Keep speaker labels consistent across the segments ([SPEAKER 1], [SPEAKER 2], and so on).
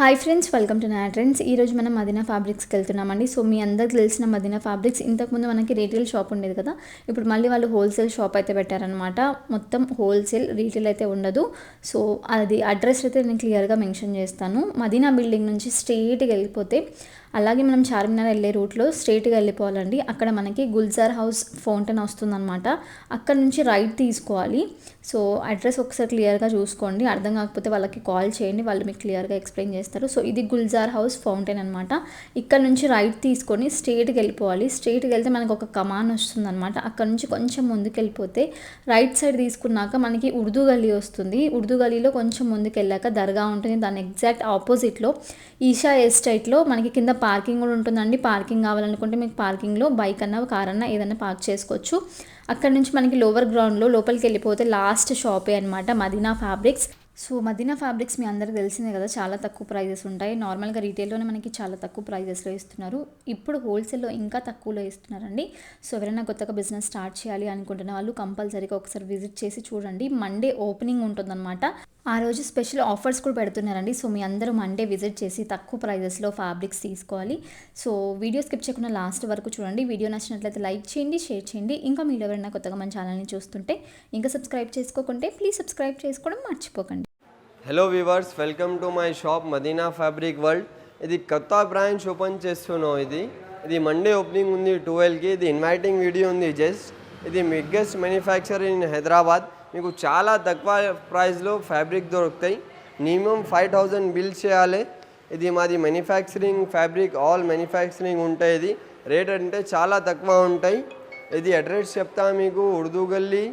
[SPEAKER 1] Hi friends welcome to నా trends ఈరోజు మనం మదీనా ఫ్యాబ్రిక్స్కి వెళ్తున్నామండి. సో మీ అందరికి తెలిసిన మదీనా ఫ్యాబ్రిక్స్ ఇంతకుముందు మనకి రీటైల్ షాప్ ఉండేది కదా. ఇప్పుడు మళ్ళీ వాళ్ళు హోల్సేల్ షాప్ అయితే పెట్టారనమాట మొత్తం హోల్సేల్ రీటైల్ అయితే ఉండదు. సో అది అడ్రస్ అయితే నేను క్లియర్గా మెన్షన్ చేస్తాను. మదీనా బిల్డింగ్ నుంచి స్ట్రెయిట్గా వెళ్ళిపోతే అలాగే మనం చార్మినార్ వెళ్ళే రూట్లో స్ట్రైట్గా వెళ్ళిపోవాలండి. అక్కడ మనకి గుల్జార్ హౌస్ ఫౌంటైన్ వస్తుందన్నమాట. అక్కడ నుంచి రైట్ తీసుకోవాలి. సో అడ్రస్ ఒకసారి క్లియర్గా చూసుకోండి. అర్థం కాకపోతే వాళ్ళకి కాల్ చేయండి. వాళ్ళు మీకు క్లియర్గా ఎక్స్ప్లెయిన్ చేస్తారు. సో ఇది గుల్జార్ హౌస్ ఫౌంటైన్ అనమాట ఇక్కడ నుంచి రైట్ తీసుకొని స్ట్రైట్కి వెళ్ళిపోవాలి. స్ట్రైట్కి వెళ్తే మనకు ఒక కమాన్ వస్తుందన్నమాట. అక్కడ నుంచి కొంచెం ముందుకు వెళ్ళిపోతే రైట్ సైడ్ తీసుకున్నాక మనకి ఉర్దూ గలీ వస్తుంది. ఉర్దూ గలీలో కొంచెం ముందుకు వెళ్ళాక దర్గా ఉంటుంది. దాని ఎగ్జాక్ట్ ఆపోజిట్లో ఈషా ఎస్టేట్లో మనకి కింద పార్కింగ్ కూడా ఉంటుందండి. పార్కింగ్ కావాలనుకుంటే మీకు పార్కింగ్లో బైక్ అన్న కార్ అన్న ఏదైనా పార్క్ చేసుకోవచ్చు. అక్కడ నుంచి మనకి లోవర్ గ్రౌండ్లో లోపలికి వెళ్ళిపోతే లాస్ట్ షాపే అనమాట Madina fabrics. So Madina fabrics మీ అందరికి తెలిసిందే కదా చాలా తక్కువ ప్రైజెస్ ఉంటాయి. నార్మల్గా రీటైల్లోనే మనకి చాలా తక్కువ ప్రైజెస్లో ఇస్తున్నారు. ఇప్పుడు హోల్సేల్లో ఇంకా తక్కువలో ఇస్తున్నారండి. సో ఎవరైనా కొత్తగా బిజినెస్ స్టార్ట్ చేయాలి అనుకుంటున్న వాళ్ళు కంపల్సరీగా ఒకసారి విజిట్ చేసి చూడండి. మండే ఓపెనింగ్ ఉంటుందన్నమాట. ఆ రోజు స్పెషల్ ఆఫర్స్ కూడా పెడుతున్నారండి. సో మీ అందరూ మండే విజిట్ చేసి తక్కువ ప్రైజెస్లో ఫ్యాబ్రిక్స్ తీసుకోవాలి. సో వీడియో స్కిప్ చేయకుండా లాస్ట్ వరకు చూడండి. వీడియో నచ్చినట్లయితే లైక్ చేయండి షేర్ చేయండి. ఇంకా మీరు ఎవరైనా కొత్తగా మన ఛానల్ని చూస్తుంటే ఇంకా సబ్స్క్రైబ్ చేసుకోకుంటే ప్లీజ్ సబ్స్క్రైబ్ చేసుకోవడం మర్చిపోకండి.
[SPEAKER 2] Hello viewers welcome to my shop Madina fabric world ఇది కొత్త బ్రాంచ్ ఓపెన్ చేస్తున్నాం ఇది. ఇది మండే ఓపెనింగ్ ఉంది ట్వెల్వ్కి ఇది ఇన్వైటింగ్ వీడియో ఉంది జస్ట్ ఇది బిగ్గెస్ట్ మ్యానుఫ్యాక్చర్ ఇన్ హైదరాబాద్ మీకు చాలా తక్కువ ప్రైస్లో ఫ్యాబ్రిక్ దొరుకుతాయి. మినిమం ఫైవ్ థౌజండ్ బిల్ చేయాలి. ఇది మాది మ్యానుఫ్యాక్చరింగ్ ఫ్యాబ్రిక్ ఆల్ మ్యానుఫ్యాక్చరింగ్ ఉంటాయి ఇది. రేట్ అంటే చాలా తక్కువ ఉంటాయి. ఇది అడ్రస్ చెప్తా మీకు ఉర్దూ గల్లీ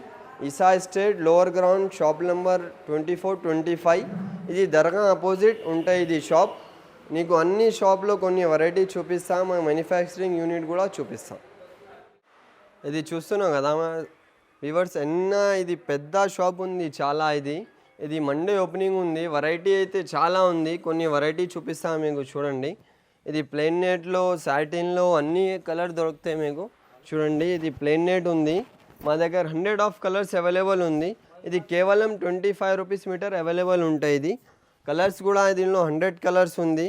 [SPEAKER 2] Isa estate lower ground shop number twenty four twenty five ఇది దర్గా అపోజిట్ ఉంటాయి ఇది షాప్ నీకు అన్ని షాప్లో కొన్ని వెరైటీ చూపిస్తాం మా మ్యానుఫ్యాక్చరింగ్ యూనిట్ కూడా చూపిస్తాం. ఇది చూస్తున్నాం కదా వివర్స్ ఎన్న ఇది పెద్ద షాప్ ఉంది చాలా ఇది. ఇది మండే ఓపెనింగ్ ఉంది వెరైటీ అయితే చాలా ఉంది కొన్ని వెరైటీ చూపిస్తాం మీకు చూడండి. ఇది ప్లెయిన్ నెట్లో సాటిన్లో అన్ని కలర్ దొరుకుతాయి మీకు. చూడండి ఇది ప్లెయిన్ నెట్ ఉంది. మా దగ్గర హండ్రెడ్ ఆఫ్ కలర్స్ అవైలబుల్ ఉంది. ఇది కేవలం twenty five rupees metre available ఉంటాయి ఇది. కలర్స్ కూడా దీనిలో హండ్రెడ్ కలర్స్ ఉంది.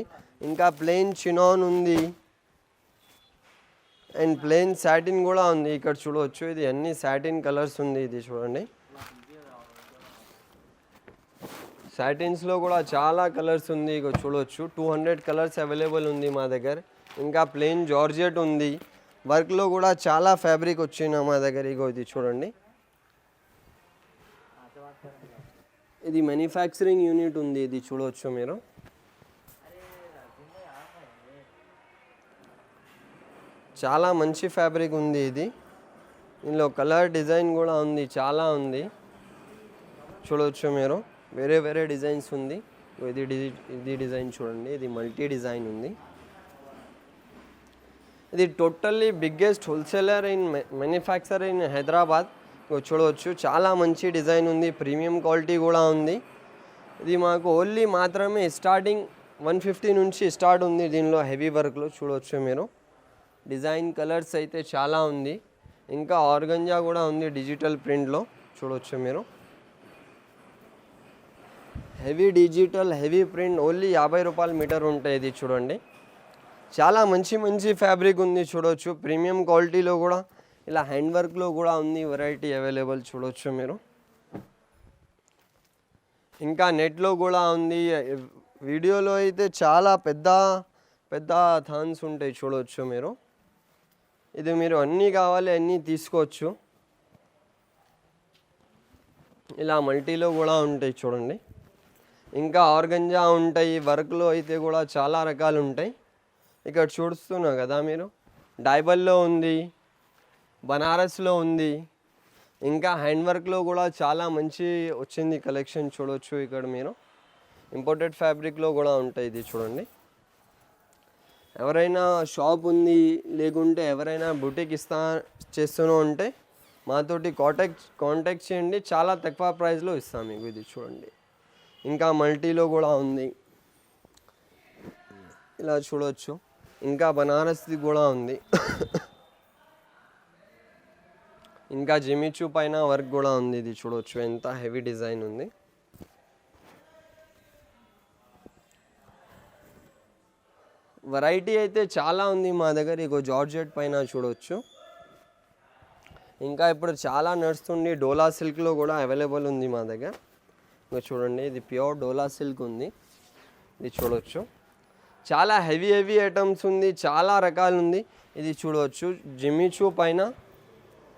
[SPEAKER 2] ఇంకా ప్లెయిన్ చినాన్ ఉంది. అండ్ ప్లెయిన్ సాటిన్ కూడా ఉంది. ఇక్కడ చూడవచ్చు. ఇది అన్ని సాటిన్ కలర్స్ ఉంది ఇది చూడండి. సాటిన్స్లో కూడా చాలా కలర్స్ ఉంది. ఇక చూడవచ్చు టూ హండ్రెడ్ కలర్స్ అవైలబుల్ ఉంది మా దగ్గర. ఇంకా ప్లెయిన్ జార్జెట్ ఉంది. వర్క్లో కూడా చాలా ఫ్యాబ్రిక్ వచ్చిన మా దగ్గర. ఇగో ఇది చూడండి. ఇది మ్యానుఫ్యాక్చరింగ్ యూనిట్ ఉంది. ఇది చూడవచ్చు మీరు? చాలా మంచి ఫ్యాబ్రిక్ ఉంది ఇది. దీనిలో కలర్ డిజైన్ కూడా ఉంది. చాలా ఉంది. చూడవచ్చు మీరు? వేరే వేరే డిజైన్స్ ఉంది. ఇది ఇది డిజైన్ చూడండి. ఇది మల్టీ డిజైన్ ఉంది. ఇది totally biggest wholesaler in manufacture in Hyderabad. చూడవచ్చు చాలా మంచి డిజైన్ ఉంది ప్రీమియం క్వాలిటీ కూడా ఉంది. ఇది మాకు ఓన్లీ మాత్రమే స్టార్టింగ్ వన్ ఫిఫ్టీ నుంచి స్టార్ట్ ఉంది దీనిలో హెవీ వర్క్లో చూడవచ్చు మీరు. డిజైన్ కలర్స్ అయితే చాలా ఉంది ఇంకా ఆర్గంజా కూడా ఉంది డిజిటల్ ప్రింట్లో చూడవచ్చు మీరు. Heavy digital heavy print only యాభై రూపాయల మీటర్ ఉంటాయి ఇది చూడండి. చాలా మంచి మంచి ఫ్యాబ్రిక్ ఉంది చూడవచ్చు ప్రీమియం క్వాలిటీలో కూడా ఇలా హ్యాండ్ వర్క్లో కూడా ఉంది వెరైటీ అవైలబుల్ చూడవచ్చు మీరు. ఇంకా నెట్లో కూడా ఉంది. వీడియోలో అయితే చాలా పెద్ద పెద్ద థాన్స్ ఉంటాయి చూడవచ్చు మీరు. ఇది మీరు అన్నీ కావాలి అన్నీ తీసుకోవచ్చు. ఇలా మల్టీలో కూడా ఉంటాయి చూడండి. ఇంకా ఆర్గంజా ఉంటాయి వర్క్లో అయితే కూడా చాలా రకాలు ఉంటాయి. ఇక్కడ చూస్తున్నా కదా మీరు? డైబల్లో ఉంది బనారస్లో ఉంది ఇంకా హ్యాండ్ వర్క్లో కూడా చాలా మంచి వచ్చింది కలెక్షన్ చూడవచ్చు ఇక్కడ మీరు. ఇంపోర్టెడ్ ఫ్యాబ్రిక్లో కూడా ఉంటాయి ఇది చూడండి. ఎవరైనా షాప్ ఉంది లేకుంటే ఎవరైనా బుటీక్ ఇస్తా చేస్తూనో ఉంటే మాతోటి కాంటాక్ట్ కాంటాక్ట్ చేయండి. చాలా తక్కువ ప్రైస్లో ఇస్తాం మీకు ఇది చూడండి. ఇంకా మల్టీలో కూడా ఉంది. ఇలా చూడవచ్చు ఇంకా బనారస్ది కూడా ఉంది. ఇంకా జిమిచూ పైన వర్క్ కూడా ఉంది ఇది చూడవచ్చు ఎంత హెవీ డిజైన్ ఉంది. వెరైటీ అయితే చాలా ఉంది మా దగ్గర. ఇగో జార్జెట్ పైన చూడవచ్చు ఇంకా ఇప్పుడు చాలా నడుస్తుంది డోలా సిల్క్లో కూడా అవైలబుల్ ఉంది మా దగ్గర. ఇంకా చూడండి ఇది ప్యూర్ డోలా సిల్క్ ఉంది. ఇది చూడవచ్చు చాలా హెవీ హెవీ ఐటమ్స్ ఉంది చాలా రకాలు ఉంది. ఇది చూడవచ్చు. జిమ్మిచూ పైన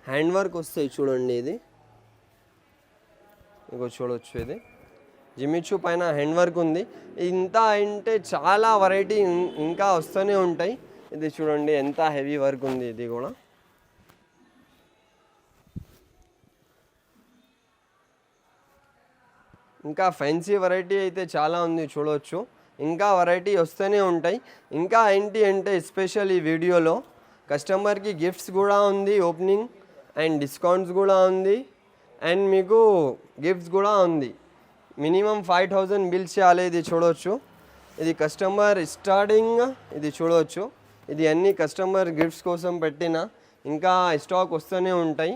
[SPEAKER 2] హ్యాండ్ వర్క్ వస్తాయి చూడండి ఇది. ఇంకో చూడవచ్చు ఇది. జిమ్మిచూ పైన హ్యాండ్ వర్క్ ఉంది. ఇంత అంటే చాలా వెరైటీ ఇంకా వస్తూనే ఉంటాయి. ఇది చూడండి ఎంత హెవీ వర్క్ ఉంది ఇది కూడా. ఇంకా ఫ్యాన్సీ వెరైటీ అయితే చాలా ఉంది చూడవచ్చు ఇంకా వెరైటీ వస్తూనే ఉంటాయి. ఇంకా ఏంటి అంటే స్పెషల్ ఈ వీడియోలో కస్టమర్కి గిఫ్ట్స్ కూడా ఉంది ఓపెనింగ్ అండ్ డిస్కౌంట్స్ కూడా ఉంది. అండ్ మీకు గిఫ్ట్స్ కూడా ఉంది. మినిమం ఫైవ్ థౌజండ్ బిల్ చేయాలి ఇది చూడవచ్చు ఇది కస్టమర్ స్టార్టింగ్ ఇది చూడవచ్చు ఇది అన్ని కస్టమర్ గిఫ్ట్స్ కోసం పెట్టిన ఇంకా స్టాక్ వస్తూనే ఉంటాయి.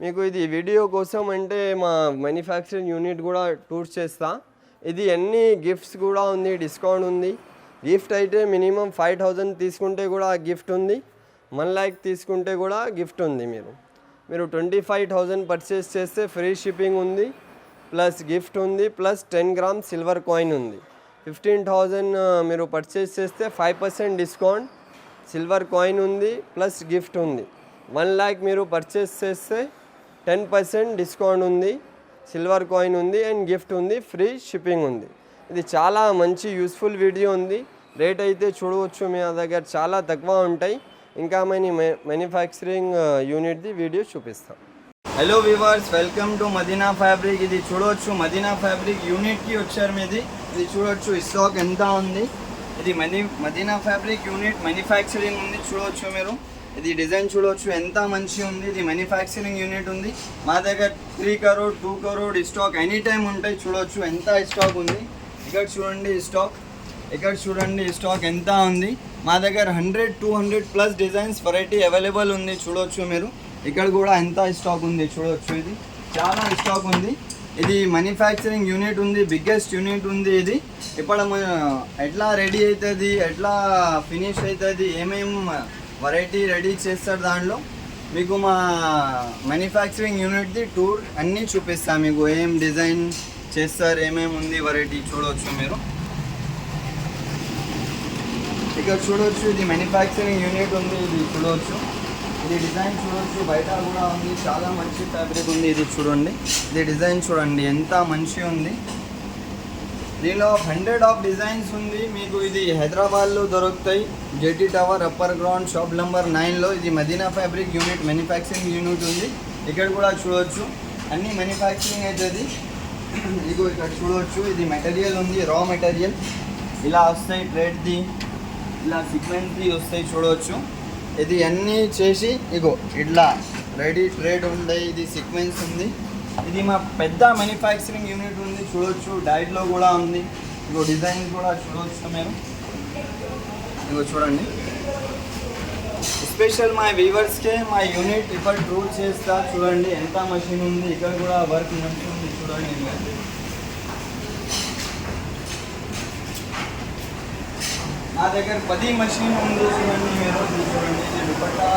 [SPEAKER 2] మీకు ఇది వీడియో కోసం అంటే మా మ్యానుఫ్యాక్చరింగ్ యూనిట్ కూడా టూర్స్ చేస్తాను ఇది ఎన్ని గిఫ్ట్స్ కూడా ఉంది డిస్కౌంట్ ఉంది. గిఫ్ట్ అయితే మినిమం ఫైవ్ థౌజండ్ తీసుకుంటే కూడా గిఫ్ట్ ఉంది. వన్ ల్యాక్ తీసుకుంటే కూడా గిఫ్ట్ ఉంది మీరు. మీరు ట్వంటీ ఫైవ్ థౌజండ్ పర్చేస్ చేస్తే ఫ్రీ షిప్పింగ్ ఉంది ప్లస్ గిఫ్ట్ ఉంది plus ten gram silver coin ఉంది. ఫిఫ్టీన్ థౌజండ్ మీరు పర్చేస్ చేస్తే five percent discount silver coin ఉంది ప్లస్ గిఫ్ట్ ఉంది. వన్ ల్యాక్ మీరు పర్చేస్ చేస్తే టెన్ పర్సెంట్ డిస్కౌంట్ ఉంది. సిల్వర్ కాయిన్ ఉంది అండ్ గిఫ్ట్ ఉంది ఫ్రీ షిప్పింగ్ ఉంది. ఇది చాలా మంచి యూస్ఫుల్ వీడియో ఉంది. రేట్ అయితే చూడవచ్చు మీ దగ్గర. చాలా తక్కువ ఉంటాయి. ఇంకా మన మ్యానుఫ్యాక్చరింగ్ యూనిట్ది వీడియో చూపిస్తాం.
[SPEAKER 3] Hello viewers welcome to Madina fabric ఇది చూడవచ్చు. మదీనా ఫ్యాబ్రిక్ యూనిట్కి వచ్చారు మీది. ఇది చూడవచ్చు. స్టాక్ ఎంత ఉంది? ఇది మనీ మదీనా ఫ్యాబ్రిక్ యూనిట్ మ్యానుఫ్యాక్చరింగ్ ఉంది. చూడవచ్చు మీరు. ఇది డిజైన్ చూడవచ్చు. ఎంత మంచి ఉంది. ఇది మ్యానుఫ్యాక్చరింగ్ యూనిట్ ఉంది. మా దగ్గర three crore two crore stock any time ఉంటాయి చూడవచ్చు. ఎంత స్టాక్ ఉంది? ఇక్కడ చూడండి స్టాక్ ఇక్కడ చూడండి స్టాక్ ఎంత ఉంది. మా దగ్గర hundred two hundred plus designs variety available ఉంది చూడవచ్చు మీరు. ఇక్కడ కూడా ఎంత స్టాక్ ఉంది చూడవచ్చు ఇది. చాలా స్టాక్ ఉంది. ఇది మ్యానుఫ్యాక్చరింగ్ యూనిట్ ఉంది. బిగ్గెస్ట్ యూనిట్ ఉంది ఇది. ఇప్పుడు ఎట్లా రెడీ అవుతుంది? ఎట్లా ఫినిష్ అవుతుంది? ఏమేమి వెరైటీ రెడీ చేస్తారు దాంట్లో. మీకు మా మ్యానుఫ్యాక్చరింగ్ యూనిట్ది టూర్ అన్నీ చూపిస్తాను మీకు ఏం డిజైన్ చేస్తారు ఏమేమి ఉంది వెరైటీ చూడవచ్చు మీరు. ఇక్కడ చూడవచ్చు ఇది మ్యానుఫ్యాక్చరింగ్ యూనిట్ ఉంది ఇది చూడవచ్చు ఇది డిజైన్ చూడవచ్చు బయట కూడా ఉంది చాలా మంచి ఫ్యాబ్రిక్ ఉంది ఇది చూడండి. ఇది డిజైన్ చూడండి ఎంత మంచి ఉంది. దీనిలో హండ్రెడ్ ఆఫ్ డిజైన్స్ ఉంది. మీకు ఇది హైదరాబాద్లో దొరుకుతాయి. JT tower upper ground shop number నైన్లో ఇది Madina fabric unit manufacturing unit ఉంది. ఇక్కడ కూడా చూడవచ్చు అన్ని మ్యానుఫ్యాక్చరింగ్ అవుతుంది ఇదిగో ఇక్కడ చూడవచ్చు ఇది మెటీరియల్ ఉంది రా మెటీరియల్ ఇలా వస్తాయి ప్లేట్ది ఇలా సిక్వెన్స్ది వస్తాయి చూడవచ్చు ఇది అన్నీ చేసి ఇగో ఇట్లా రెడీ ట్రేడ్ ఉంది. ఇది సీక్వెన్స్ ఉంది. ఇది మా పెద్ద మ్యానుఫ్యాక్చరింగ్ యూనిట్ ఉంది. చూడొచ్చు. డైట్లో కూడా ఉంది. ఇగో డిజైన్ కూడా చూడవచ్చు మేము ఇగో చూడండి. స్పెషల్ మా వీవర్స్కే మా యూనిట్ ఇప్పుడు టూర్ చేస్తా. చూడండి ఎంత మషిన్ ఉంది. ఇక్కడ కూడా వర్క్ నడుస్తుంది చూడండి నా దగ్గర పది మషిన్ ఉంది. చూడండి మీరు. చూడండి దుపట్టా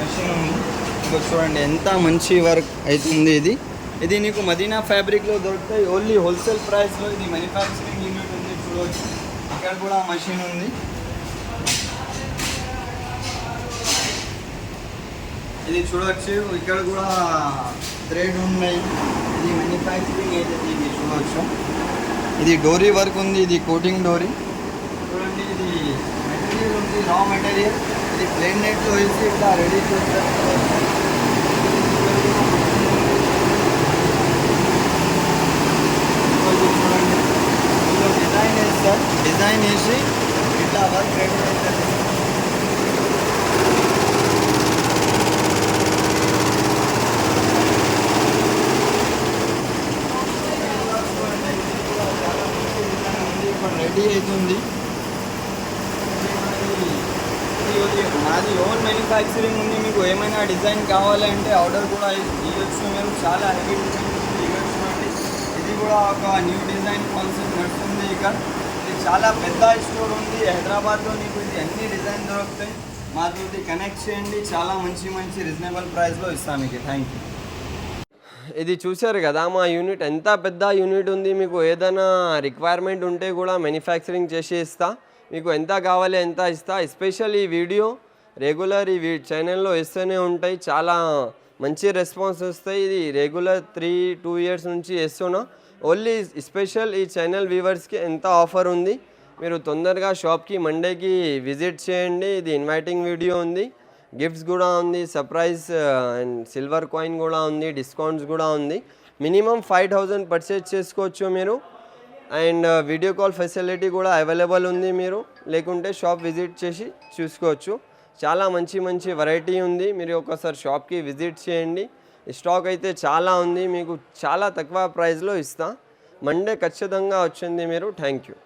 [SPEAKER 3] మషిన్ ఉంది. ఇక చూడండి ఎంత మంచి వర్క్ అవుతుంది ఇది. ఇది నీకు మదీనా ఫ్యాబ్రిక్లో దొరుకుతాయి ఓన్లీ హోల్సేల్ ప్రైస్లో ఇది మ్యానుఫ్యాక్చరింగ్ యూనిట్ ఉంది చూడవచ్చు ఇక్కడ కూడా మషిన్ ఉంది. ఇది చూడవచ్చు ఇక్కడ కూడా థ్రెడ్ ఉన్నాయి. ఇది మ్యానుఫ్యాక్చరింగ్ అయితే ఇది చూడవచ్చు ఇది డోరీ వర్క్ ఉంది ఇది కోటింగ్ డోరీ చూడండి ఇది మెటీరియల్ ఉంది రా మెటీరియల్ ఇది ప్లేన్ నెట్లో వేసి ఇట్లా రెడీ చేస్తారు ఇది చూడండి ఇందులో డిజైన్ వేస్తారు డిజైన్ వేసి ఇట్లా వర్క్ రెడీ అవుతుంది రెడీ అవుతుంది ఇది నాది ఓన్ మ్యానుఫ్యాక్చరింగ్ ఉంది. మీకు ఏమైనా డిజైన్ కావాలంటే ఆర్డర్ కూడా ఇవ్వచ్చు. మేము చాలా హెవీ డిజైన్ ఇది కూడా ఒక న్యూ డిజైన్ కాన్సెప్ట్ నడుస్తుంది ఇక. చాలా పెద్ద స్టోర్ ఉంది హైదరాబాద్లో నీకు ఇది అన్ని డిజైన్ దొరుకుతాయి. మాతోటి కనెక్ట్ చేయండి చాలా మంచి మంచి రీజనబుల్ ప్రైస్లో ఇస్తాం మీకు. థ్యాంక్ యూ
[SPEAKER 2] ఇది చూశారు కదా మా యూనిట్ ఎంత పెద్ద యూనిట్ ఉంది మీకు ఏదైనా రిక్వైర్మెంట్ ఉంటే కూడా మ్యానుఫ్యాక్చరింగ్ చేసి ఇస్తా. మీకు ఎంత కావాలి ఎంత ఇస్తా. ఎస్పెషల్ ఈ వీడియో రెగ్యులర్ ఈ ఛానల్లో ఇస్తూనే ఉంటాయి. చాలా మంచి రెస్పాన్స్ వస్తాయి. ఇది రెగ్యులర్ త్రీ టూ ఇయర్స్ నుంచి వేస్తున్నా ఓన్లీ స్పెషల్ ఈ ఛానల్ వ్యూవర్స్కి ఎంత ఆఫర్ ఉంది మీరు తొందరగా షాప్కి మండేకి విజిట్ చేయండి. ఇది ఇన్వైటింగ్ వీడియో ఉంది. గిఫ్ట్స్ కూడా ఉంది సర్ప్రైజ్ అండ్ సిల్వర్ కాయిన్ కూడా ఉంది డిస్కౌంట్స్ కూడా ఉంది. మినిమం ఫైవ్ థౌజండ్ పర్చేజ్ చేసుకోవచ్చు మీరు. అండ్ వీడియో కాల్ ఫెసిలిటీ కూడా అవైలబుల్ ఉంది మీరు. లేకుంటే షాప్ విజిట్ చేసి చూసుకోవచ్చు. చాలా మంచి మంచి వెరైటీ ఉంది. మీరు ఒకసారి షాప్కి విజిట్ చేయండి. స్టాక్ అయితే చాలా ఉంది. మీకు చాలా తక్కువ ప్రైస్లో ఇస్తా. మండే ఖచ్చితంగా వచ్చింది మీరు. Thank you.